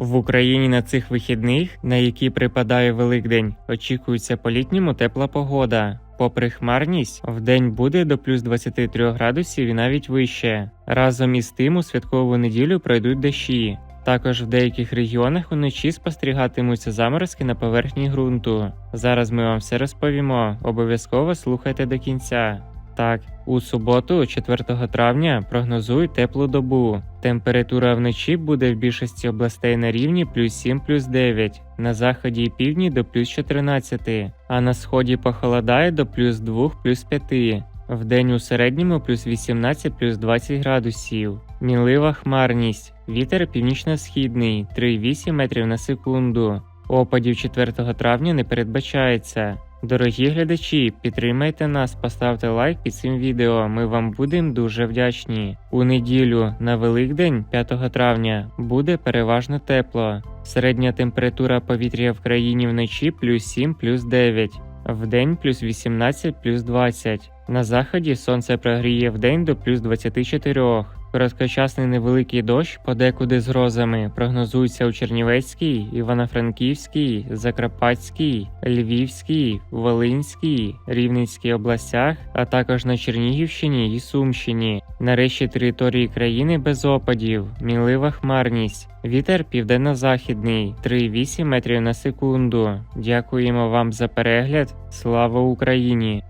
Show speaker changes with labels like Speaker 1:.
Speaker 1: В Україні на цих вихідних, на які припадає Великдень, очікується по-літньому тепла погода. Попри хмарність, вдень буде до плюс 23 градусів і навіть вище. Разом із тим у святкову неділю пройдуть дощі. Також в деяких регіонах уночі спостерігатимуться заморозки на поверхні ґрунту. Зараз ми вам все розповімо. Обов'язково слухайте до кінця. Так, у суботу, 4 травня, прогнозують теплу добу. Температура вночі буде в більшості областей на рівні плюс 7 плюс 9, на заході і півдні до плюс 14, а на сході похолодає до плюс 2 плюс 5. Вдень у середньому плюс 18 плюс 20 градусів. Мінлива хмарність. Вітер північно-східний 3,8 метрів на секунду. Опадів 4 травня не передбачається. Дорогі глядачі, підтримайте нас, поставте лайк під цим відео. Ми вам будемо дуже вдячні. У неділю на Великдень, 5 травня, буде переважно тепло. Середня температура повітря в країні вночі плюс 7 плюс 9, вдень плюс 18 плюс 20. На заході сонце прогріє вдень до плюс 24. Короткочасний невеликий дощ, подекуди з грозами, прогнозується у Чернівецькій, Івано-Франківській, Закарпатській, Львівській, Волинській, Рівненській областях, а також на Чернігівщині і Сумщині. На решті території країни без опадів, мінлива хмарність. Вітер південно-західний 3,8 метрів на секунду. Дякуємо вам за перегляд. Слава Україні!